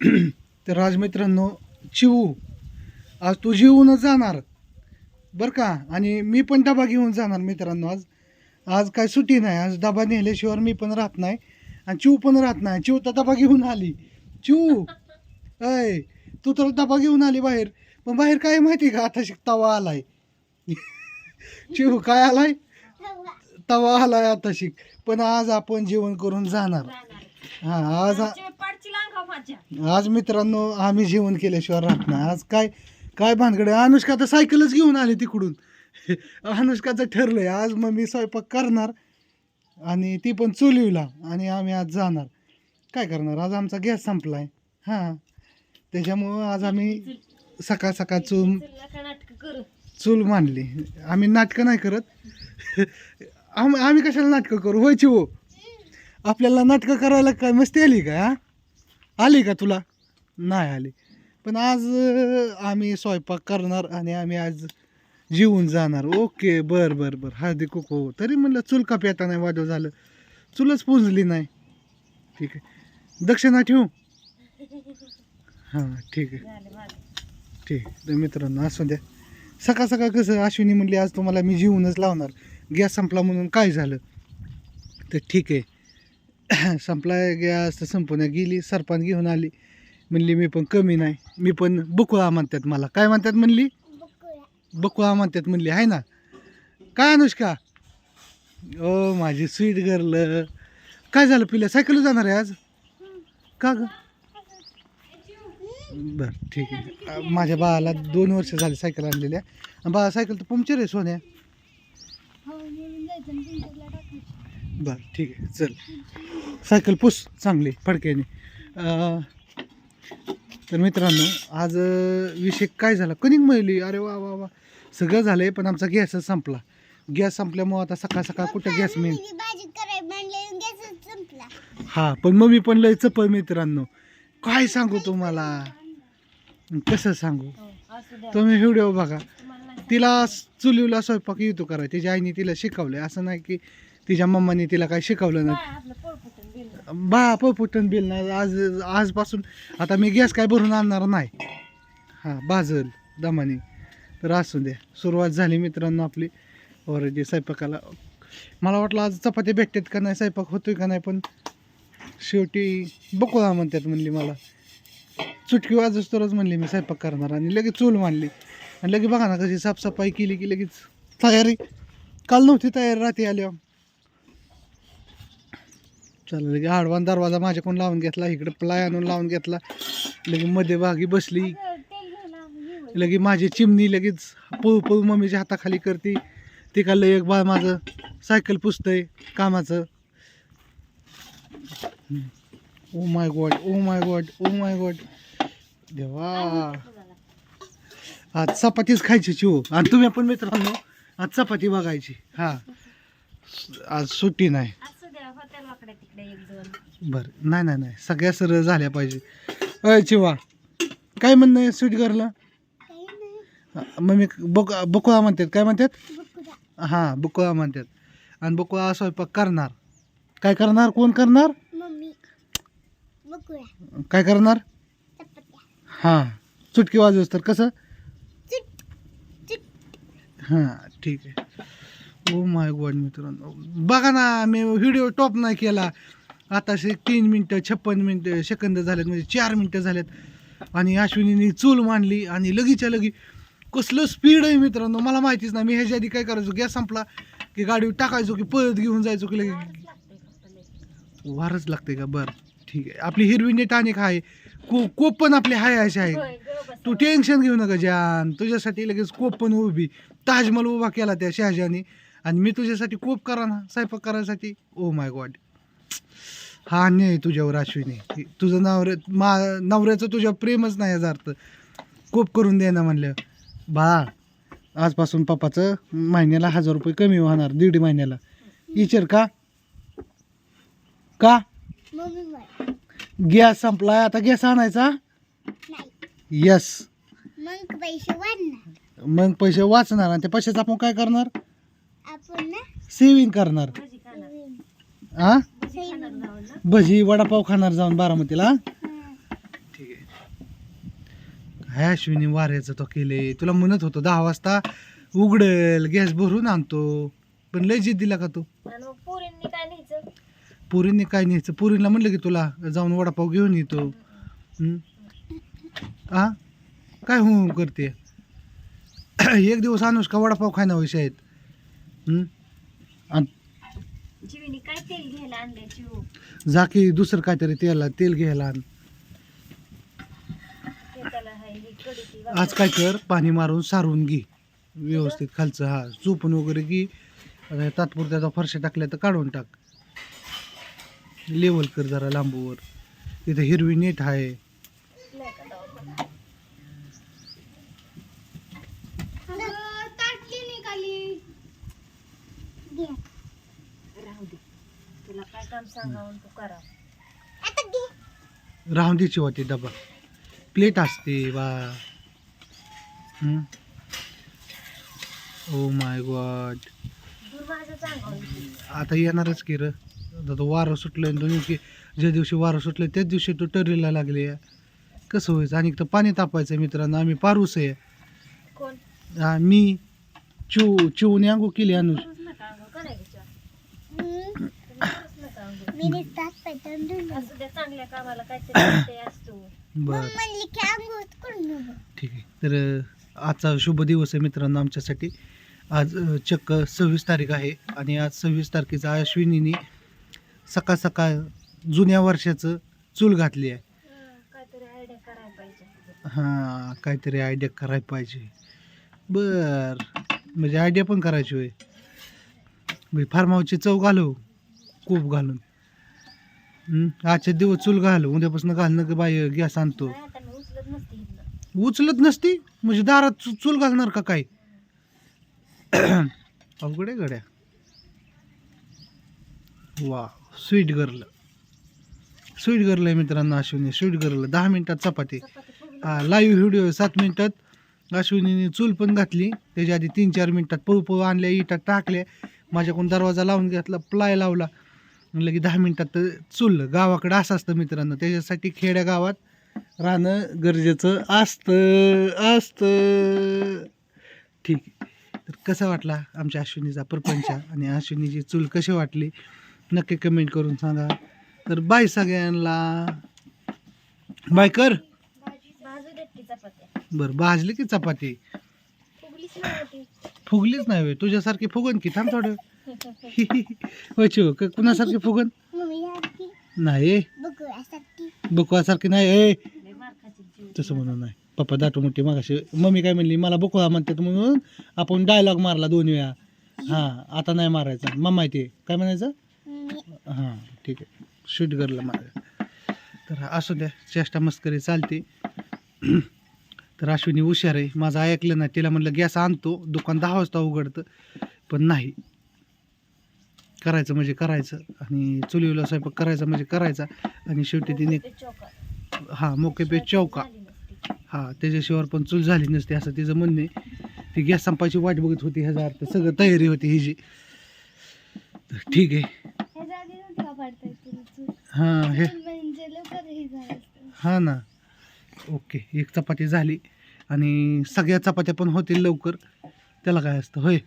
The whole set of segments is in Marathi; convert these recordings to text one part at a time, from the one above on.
तर आज मित्रांनो चिवू. आज तू जेवूनच जाणार. बरं का? आणि मी पण डबा घेऊन जाणार मित्रांनो आज. आज काय सुट्टी नाही. आज डबा नेल्याशिवाय मी पण राहत नाही. आणि चिव पण राहत नाही. चिव तर डबा घेऊन आली. चिव. अय तू तर डबा घेऊन आली बाहेर. पण बाहेर काय माहिती का? आता तवा आलाय. चिव काय आलाय? तवा आलाय आता शिक. पण आज आपण जेवण करून जाणार. हा आज आज मित्रांनो आम्ही जेवण केल्याशिवाय राहत नाही. आज काय काय भानगड आहे? अनुष्का तर सायकलच घेऊन आली तिकडून. अनुष्काचं ठरलंय. आज मग मी स्वयंपाक करणार आणि ती पण चुलीवला आणि आम्ही आज जाणार. काय करणार? आज आमचा गॅस संपलाय. हां. त्याच्यामुळं आज आम्ही सकाळ सकाळ चूल चूल मांडली. आम्ही नाटकं नाही करत. आम आम्ही कशाला नाटकं करू? व्हायची हो आपल्याला नाटकं करायला काय मस्ती आली का आली का तुला? नाही आली. पण आज आम्ही स्वयंपाक करणार आणि आम्ही आज जेवून जाणार. ओके बर बर बर. हळदी कुकू तरी म्हणलं चूल का पेटा नाही वाजव झालं. चुलच पुंजली नाही. ठीक आहे. दक्षिणा ठेवू? हां ठीक आहे. ठीक तर मित्रांनो असू द्या. सकाळ सकाळ कसं अश्विनी म्हणली आज तुम्हाला मी जेवूनच लावणार. गॅस संपला म्हणून काय झालं? तर ठीक आहे. संपला गॅस तर संपवण्या गेली सरपंच घेऊन आली. म्हणली मी पण कमी नाही मी पण बकुळा म्हणतात मला. काय म्हणतात म्हणली? बकुळा. म्हणतात म्हणली आहे ना. काय अनुष्का? ओ माझी स्वीट गर्ल. काय झालं पिल्या सायकल जाणार आहे आज? का ग? बर ठीक आहे. माझ्या बाळाला दोन वर्ष झाली सायकल आणलेल्या. आणि बाळा सायकल तर पंक्चर आहे सोन्या. बर ठीक आहे चल. सायकल पुस चांगली फडक्याने. तर मित्रांनो आज विषय काय झाला? कनिक मिळली. अरे वा वा वा. सगळं झालं आहे पण आमचा गॅसच संपला. गॅस संपल्यामुळं आता सकाळ सकाळ कुठं गॅस मिळेल? हा पण मम्मी पण लय चपळ मित्रांनो. काय सांगू तुम्हाला? कसं सांगू? तुम्ही व्हिडिओ बघा. तिला चुलीला स्वयंपाक येतो करा तिच्या आईने तिला शिकवलंय. असं नाही की तिच्या मम्माने तिला काय शिकवलं नाही. बा पळपुटन बिल नाही. आज आजपासून आता मी गॅस काय भरून आणणार नाही. हां भाजल दमाने. तर असू द्या सुरुवात झाली मित्रांनो आपली. ऑलरेडी स्वयंपाकाला. मला वाटलं आज चपात्या भेटतात का नाही स्वयंपाक होतोय का नाही पण शेवटी बकुळा म्हणतात म्हणली मला. चुटकी वाजच तरच म्हणली मी स्वयंपाक करणार आणि लगेच चूल मांडली. आणि लगेच बघा ना कशी साफसफाई केली की लगेच तयारी. काल नव्हती तयारी रात्री आल्यावर. चला लगे आडवान दरवाजा माझ्याकडून लावून घेतला इकडे प्लाय आणून लावून घेतला. लगे मध्ये बसली. लगे माझी चिमणी लगेच पळू पळू मम्मीच्या हाताखाली करते. ते लय एक बाळ माझं सायकल पुसतंय कामाचं. ओ my god oh my god oh my god देवा. आज चपातीच खायची चिव हो. आणि तुम्ही पण मित्रांनो आज चपाती बघायची. हा. आज सुट्टी नाही. बरं. नाही नाही नाही. सगळ्या सरळ झाल्या पाहिजे. अय चिवा. काय म्हणणं आहे स्वीट गर्लला? मम्मी बक बकुळा म्हणतात. काय म्हणतात? हां बकुळा म्हणतात. आणि बकुळा स्वयंपाक करणार. काय करणार? कोण करणार? मम्मी. काय करणार? चपात्या. हां. चुटकी वाजवस तर कसं? हां ठीक आहे. ओ माय गॉड मित्रांनो. बघा ना मी व्हिडिओ टॉप नाही केला. आताशे तीन मिनटं छप्पन मिनटं सेकंद झालेत म्हणजे चार मिनटं झालेत. आणि अश्विनीने चूल मांडली आणि लगीच्या लगी कसलं स्पीड आहे मित्रांनो. मला माहितीच नाही मी ह्याच्या आधी काय करायचो? गॅस संपला की गाडी टाकायचो की पळत घेऊन जायचो की लगे वारच लागते का? बरं ठीक आहे. आपली हिरवी नेट आणि आहे को कोप पण आपली हाय अशी आहे तू टेन्शन घेऊ नका जान. तुझ्यासाठी लगेच कोप पण उभी. ताजमहल उभा केला त्या शहाजाने. आणि मी तुझ्यासाठी कोप करा ना स्वयंपाक करायसाठी. ओ माय गॉड हा अन्याय आहे तुझ्यावर अश्विनी. तुझं नवऱ्या मा नवऱ्याचं तुझ्या प्रेमच नाही याचा अर्थ. कोप करून दे ना म्हणलं. बा आजपासून पप्पाचं महिन्याला हजार रुपये कमी होणार दीड महिन्याला. विचार का? का? गॅस संपलाय आता गॅस आणायचा? नाही. यस मग पैसे वाढणार. मग पैसे वाचणार आणि त्या पैशाचं आपण काय करणार? सेविंग करणार. हा भजी वडापाव खाणार जाऊन बारामतीला. हा. ठीक आहे. काय अश्विनी वाऱ्याचं तो केले तुला म्हणत होतो दहा वाजता उघडेल गॅस भरून आणतो. पण लय जिद दिला का तू? पोरींनी काय न्यायचं? पुरीने काय न्यायचं? पुरीला म्हणलं की तुला जाऊन वडापाव घेऊन येतो. हं? आ? काय हो करते? एक दिवस अनुष्का वडापाव खायना विषय आहेत तेल घ्यायला आणलंय चिवू जा की दुसरं काहीतरी तेला तेल घ्यायला आण. ते त्याला हाय ही कडी ती आज काय कर पाणी मारून सारून घे. व्यवस्थित खालचं हा चोपून वगैरे घे. तात्पुरत्या आता फरशा टाकल्या तर काढून टाक. लेवल कर जरा लांबूवर. तिथे हिरवी नेट आहे नाही का दवाखाना? ताटली निघाली घे राहू दे तुला काय काम सांगावं तू करा होती डबा प्लेट असते बा. ओ माय गॉड आता येणारच की र. आता तो वारं सुटलं दोन्ही की ज्या दिवशी वारं सुटलं त्याच दिवशी तो टरीला लागले. कसं व्हायचं? आणि तर पाणी तापायचं मित्रांनो आम्ही पारूस आहे. कोण? हा, मी चिव चिवने अंगू केली अनुष नका अंघोळ करायचं. तुम्ही मी नुसताच पैठण धुवून असू द्या चांगल्या कामाला काहीतरी ते. असतो बर. मग म्हणली की अंघोळ करून नको ठीक आहे. तर आजचा शुभ दिवस आहे मित्रांनो आमच्यासाठी. आज चक्क सव्वीस तारीख आहे आणि आज सव्वीस तारखेचा अश्विनीने सकाळ सकाळ जुन्या वर्षाचं चूल घातली आहे. काहीतरी आयडिया करायला पाहिजे. हां काहीतरी आयडिया करायला पाहिजे. बर. म्हणजे आयडिया पण करायची होय. म्हणजे फार्माऊची चव घालू. खूप घालून. हं? आजचे दिवस चूल घालू उद्यापासून घालणं की बाई गॅस आणतो. उचलत नसते म्हणजे दारात चूल घालणार का काय? अवघड आहे गड्या. वा स्वीट गर्ल. स्वीट गर्ल आहे मित्रांनो अश्विनी स्वीट गर्ल. दहा मिनिटात चपाती. हा लाईव्ह व्हिडिओ सात मिनिटात. अश्विनीने चूल पण घातली. त्याच्या आधी तीन चार मिनिटात पळू पळू आणल्या इटात टाकल्या. माझ्याकडून दरवाजा लावून घेतला प्लाय लावला. म्हणलं की दहा मिनिटात तर चूल गावाकडं असं असतं मित्रांनो. त्याच्यासाठी खेड्या गावात राहणं गरजेचं असतं असतं. ठीक तर कसा वाटला आमच्या अश्विनीचा प्रपंच आणि अश्विनीची चूल कशी वाटली? नक्की कमेंट करून सांगा. तर बाय सगळ्यांना. बाय कर. बरं भाजली की चपाती? फुगलीच नाही तुझ्यासारखी फुगन की थांब थोडं. चिव, क- कुणासारखी फुगन नाही बुकवासारखी नाही ए. तसं म्हणून नाही. पप्पा दाटू मोठी मागाशी. मम्मी काय म्हणली मला बुकवा म्हणतात म्हणून आपण डायलॉग मारला दोन वेळा. हां आता नाही मारायचा. मम्मा माहिती काय म्हणायचं? हां ठीक आहे. शूट करलं माझं तर असू द्या चेष्टा मस्करी चालते. तर अश्विनी हुशार आहे. माझं ऐकलं नाही. तिला म्हणलं गॅस आणतो. दुकान दहा वाजता उघडतं. पण नाही. करायचं म्हणजे करायचं आणि चुलीला स्वयंपाक करायचा म्हणजे करायचा. आणि शेवटी तिने हा मोके पे चौका. हा त्याच्याशिवाय पण चूल झाली नसते असं तिचं म्हणणं ती गॅस संपायची वाट बघत होती ह्याचा अर्थ सगळं तयारी होती हिची. तर ठीक आहे. हे हां हे म्हणजे ना. ओके एक चपाती झाली. आणि सगळ्या चपात्या पण होतील लवकर. त्याला काय असतं होय?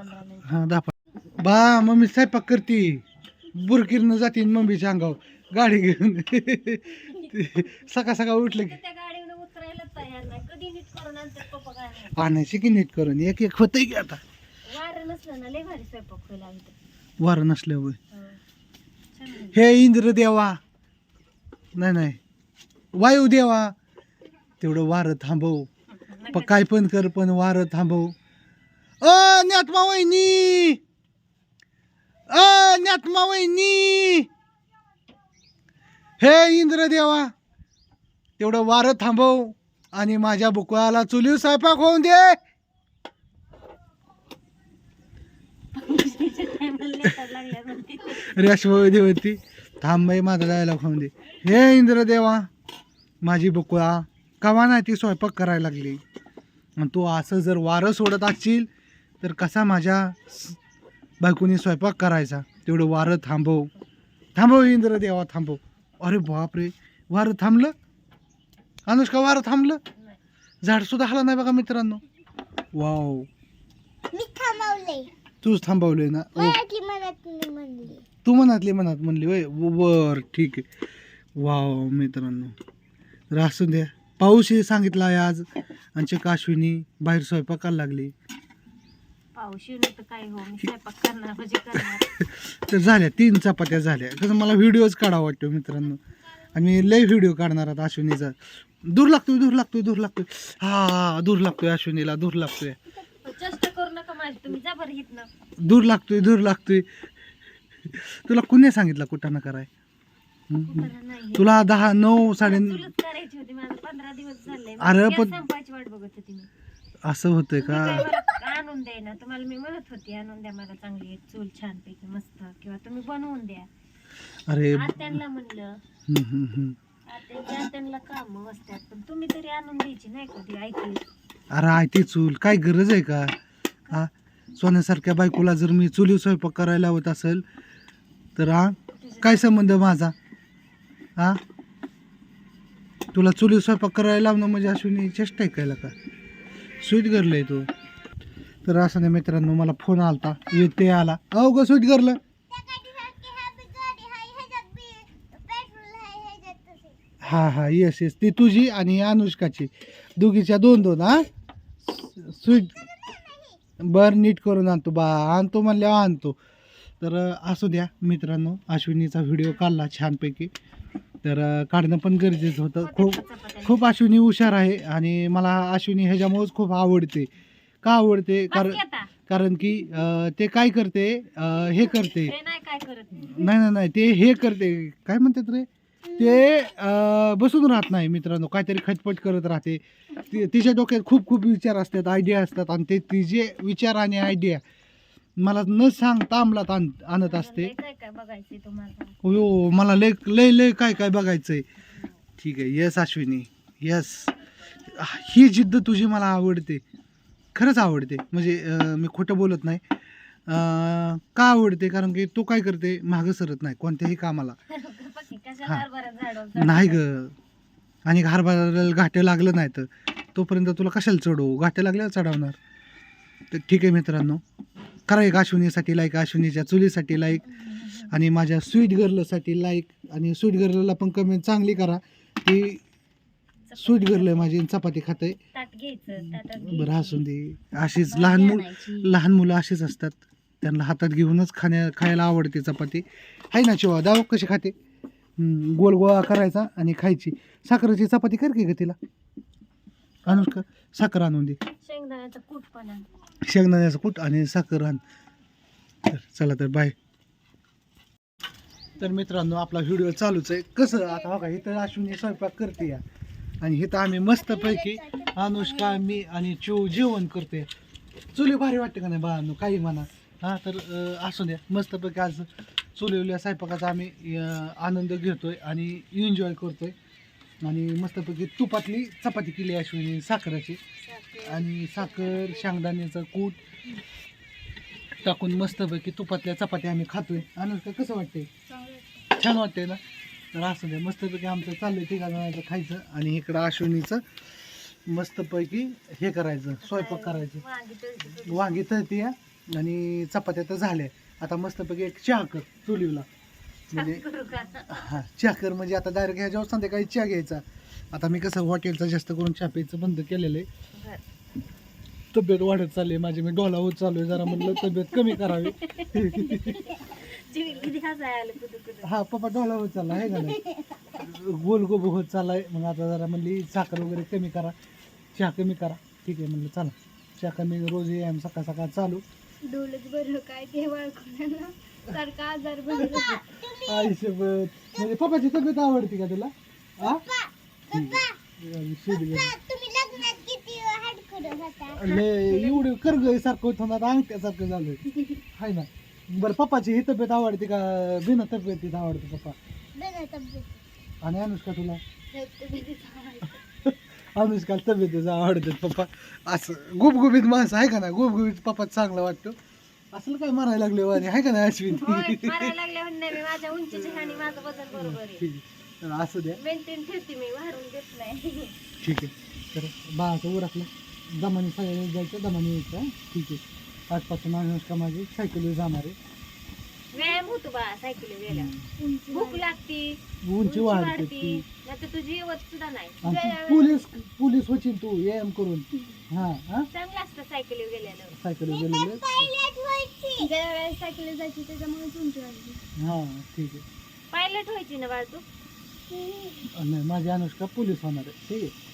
पंधरा दहा पंधरा हां बा मम्मी स्वयंपाक करते. बुरकीरनं जाते मम्मीच्या अंगावर गाडी घेऊन. सकाळ सकाळ उठलं की त्या गाडीवर उतरायला तयार नाही. कधी नीट करून आणतात पप्पा. आणायची की नीट करून? एक एक होतंय की आता. वारं नसलं ना लय भारी स्वयंपाक होईल आमचं. वारं नसल्यावर. हं. छान होईल. हे इंद्र देवा नाही नाही. वायू देवा तेवढं वारं थांबव. प काय पण कर पण वारं थांबव. अ ज्ञात्मा वहिनी! अ ज्ञात्मा वहिनी! हे इंद्र देवा तेवढं वारं थांबव आणि माझ्या बुकवाला चुलीव स्वयंपाक होऊन दे. रेशवळी होती. थांब बाई माझा डायलॉग खाऊन दे. हे इंद्र देवा माझी बुकवा कवा नाही ती स्वयंपाक करायला लागली? आणि तू असं जर वारं सोडत असशील तर कसा माझ्या बायकोनी स्वयंपाक करायचा? तेवढं वारं थांबव. थांबव इंद्र देवा थांबव. अरे बापरे वारं थांबलं? अनुष्का वारं थांबलं? नाही. झाड सुद्धा हला नाही बघा मित्रांनो. वाव. मी थांबवले. तूच थांबवलंय ना? तू मनातली मनात म्हणली वय बर ठीक आहे. वाव मित्रांनो. तर असू द्या पाऊस हे सांगितला आहे आज. आणि चक्क अश्विनी बाहेर स्वयंपाकाला लागली. पाऊस येऊन तर काय हो? मी स्वयंपाक करणार म्हणजे करणार. तर झाल्या तीन चपात्या झाल्या. कसं मला व्हिडिओज काढावा वाटतो मित्रांनो. आणि लय व्हिडिओ काढणार आता अश्विनीचा. दूर लागतोय दूर लागतोय दूर लागतोय. हा दूर लागतोय अश्विनीला दूर लागतोय. चेष्टा करू नका माझी तुम्ही जा बरं हितनं दूर लागतोय दूर लागतोय. तुला कुणी सांगितलं कुठं कराय? हम्म? कुठं नाही. तुला दहा नऊ साडे चुलच करायची होती माझं पंधरा दिवस झाले. अरे पण- संपायची वाट बघत होती मी. असं होतंय का? आणून द्या ना तुम्हाला मी म्हणत होती आणून द्या मला चांगली एक चूल छान पैकी मस्त किंवा तुम्ही बनवून द्या. अरे आत्यांना म्हणलं हम्म, हम्म, हम्म. आत्यांच्या आत्यांना काम असतात पण तुम्ही तरी आणून द्यायची नाही कधी ऐकली अरे आय ती चूल काय गरज आहे का? हा? सोन्यासारख्या बायकोला जर मी चुली स्वयंपाक करायला लावत असेल तर हा? काय संबंध माझा? हा? तुला चुली स्वयंपाक करायला लावणं म्हणजे अश्विनी चेष्टा ऐकायला का? स्वीट गर्ल आहे तू. तर असं नाही मित्रांनो मला फोन आलता. येते आला. अहो ग स्वीट घरलं. हा हा येस येस ती तुझी आणि अनुष्काची. दोघीच्या दोन दोन हा? स्वीट बर नीट करून आणतो. बा आणतो म्हणल्यावर आणतो. तर असू द्या मित्रांनो अश्विनीचा व्हिडिओ काढला छानपैकी. तर काढणं पण गरजेचं होतं. खूप खूप अश्विनी हुशार आहे आणि मला अश्विनी ह्याच्यामुळेच खूप आवडते. का आवडते? कारण कारण की ते काय करते? हे करते. नाही नाही नाही ते हे करते. काय म्हणतात रे? ते बसून राहत नाही मित्रांनो. काहीतरी खटपट करत राहते. ति- तिच्या डोक्यात खूप खूप विचार असतात आयडिया असतात. आणि ते तिचे विचार आणि आयडिया मला न सांगता अंमलात आण आणत असते. लय काय काय बघायचंय तुम्हाला? हो मला लय लय लय काय काय बघायचंय. ठीक आहे यस अश्विनी यस. ही जिद्द तुझी मला आवडते. खरंच आवडते. म्हणजे अं, मी खोटं बोलत नाही. अं, का आवडते? कारण की तू काय करते? मागं सरत नाही कोणत्याही कामाला. कशाला हा. हरभरा नाही ग. आणि हरभऱ्याला घाटे लागलं नाही तर. तोपर्यंत तुला कशाला चढवू? घाटे लागल्यावर चढवणार. तर ठीक आहे मित्रांनो. करा एक अश्विनीसाठी लाईक अश्विनीच्या चुलीसाठी लाईक आणि माझ्या स्वीट गर्लसाठी लाईक आणि स्वीट गर्लला पण कमेंट चांगली करा. ती स्वीट गर्ल आहे माझी चपाती खाते. ताटात बरं हसून दे. अशीच लहान मुल लहान मुलं अशीच असतात. त्यांना हातात घेऊनच खाण्या खायला आवडते चपाती. आहे ना शिवा दाव कशी खाते? गोल गोळा करायचा आणि खायची. साखरेची चपाती कर की ग तिला? अनुष्का साखर आणून दे. शेंगदाण्याचा कूट पण. शेंगदाण्याचं कूट आणि साखर आण. तर चला तर बाय. तर मित्रांनो आपला व्हिडिओ चालूच आहे. कसं आता बघा इथं अश्विनी स्वयंपाक करते या. आणि इथं आम्ही मस्तपैकी अनुष्का मी आणि चिव जेवण करते. चुली भारी वाटते का नाही बाळांनो? काही म्हणा. हां तर असू द्या. मस्तपैकी आज चुलीवल्या स्वयंपाकाचा आम्ही आनंद घेतोय आणि एन्जॉय करतोय. आणि मस्तपैकी तुपातली चपाती केली अश्विनी साखराची. आणि साखर शेंगदाण्याचं कूट टाकून मस्तपैकी तुपातल्या चपात्या आम्ही खातोय. अनुष्का कसं वाटतंय? छान वाटतंय ना? तर असं दे मस्तपैकी आमचं चाललंय तिघा जणांचं खायचं आणि इकडं अश्विनीचं मस्तपैकी हे करायचं स्वयंपाक करायचं. वांगी तळती आणि चपात्या तर झाल्या. आता मस्तपैकी एक चहा कर चुलीला. म्हणजे करू का हा चहा कर म्हणजे आता डायरेक्ट ह्याच्यावर संध्याकाळी चहा घ्यायचा आता मी कसं हॉटेलचा जास्त करून चहा प्यायचं बंद केलेलं आहे. तब्येत वाढत चालली आहे माझी मी डोला होत चालू आहे जरा म्हणलं तब्येत कमी करावी. हा पप्पा डोला होत चालला आहे का नाही? गोल गोब होत चाललाय मग आता जरा म्हणली साखर वगैरे कमी करा चहा कमी करा. ठीक आहे म्हणलं चला. चहा कमी रोज यायम सकाळ सकाळ चालू. डोलच बरं काय ते आजार आयुष्यभर. म्हणजे पप्पाची तब्येत आवडते का तुला? हा ठीक आहे. शेत गेली. तुम्ही लग्नात किती हाड करत होता? लय एवढं करगय सारखं होतं ना आता अंगठ्यासारखं झालंय. हाय ना. बरं पप्पाची ही तब्येत आवडते का बिना तब्येतीत आवडते पप्पा? तब्येत आणि अनुष्का तुला? तब्येतीत आवडतं. अनुष्का तब्येतीचा आवडतात पप्पा. असं गुबगुबीत माणसं आहे का ना गुबगुबीत पप्पा चांगला वाटतो. असलं काय मारायला लागले वाणी? आहे का ना अश्विन? होय, मारायला लागल्या म्हणून नाही मी माझ्या उंचीच्या माझं वजन बरोबर आहे. तर असू द्या. मेंटेन ठेवते मी देत नाही. ठीक आहे. तर बाळाचं उरकलं. दमाने सगळ्या जायचं दमाने यायचं हं? ठीक आहे. आजपासून अनुष्का माझी सायकलीवर जाणार आहे. व्यायाम होतो बा सायकल गेल्या उंची भूक. लागती. उंची वाढते नाही तर तुझी येवत सुद्धा नाही. पोलीस पोलीस होशील तू व्यायाम करून. हा हा? चांगलं असतं सायकल गेल्यानं. सायकलीवर गेलेलं गेल्या वेळेस सायकल जायची त्याच्यामुळे उंची वाढली. हा ठीक आहे. पायलट व्हायची ना बाळ तू? नाही माझी अनुष्का पोलीस होणार आहे. ठीक आहे.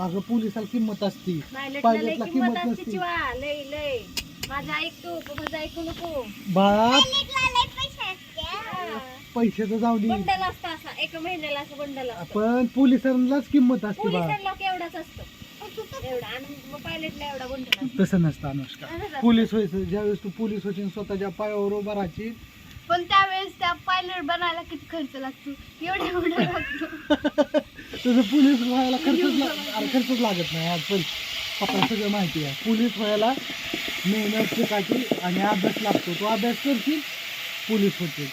अगं पोलिसाला किंमत असती. पायलटला किंमत नसती. लय लय माझं ऐकतो माझं ऐकू नको. बाळा. पैशाचं जाऊ दे. बंडल असतं असा एका महिन्याला असं बंडल असतं. पण पोलिसांनाच किंमत असते बाळा पोलिसांना एवढाच असतं. एवढा आणि मग पायलटला एवढा बंडल असतो. तसं नसतं अनुष्का. पोलीस व्हायचं ज्यावेळेस तू पोलीस होशील स्वतःच्या पायावर उभा राहायची पण त्यावेळेस त्या पायलट बनायला किती खर्च लागतो? एवढा एवढा लागतो. तुझं पोलीस व्हायला खर्चच अरे खर्चच लागत नाही आज पण. पप्पा सगळं माहिती आहे. पोलीस व्हायला मेहनत शिकायची आणि अभ्यास लागतो. तो अभ्यास करशील पोलीस होतील.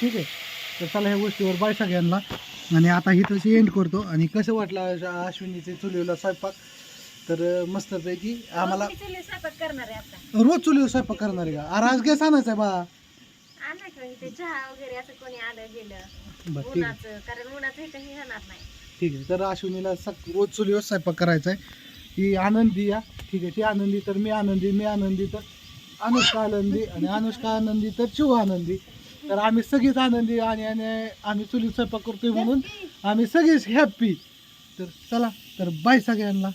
ठीक आहे? तर चला ह्या गोष्टीवर बाय सगळ्यांना. आणि आता ही तशी एंड करतो. आणि कसं वाटलं अश्विनीचे चुलीला स्वयंपाक? तर मस्तपैकी आम्हाला रोज चुलीवर स्वयंपाक करणार आहे का? अरे आज गॅस आणायचा आहे बा. ठीक आहे. तर अश्विनीला रोज चुलीवर स्वयंपाक करायचा आहे. ती आनंदी या. ठीक आहे ती आनंदी तर मी आनंदी मी आनंदी तर अनुष्का आनंदी आणि अनुष्का आनंदी तर शिव आनंदी. तर आम्ही सगळीच आनंदी आणि आणि आम्ही चुलीत स्वयंपाक करतोय म्हणून आम्ही सगळीच हॅप्पी तर चला तर बाय सगळ्यांना.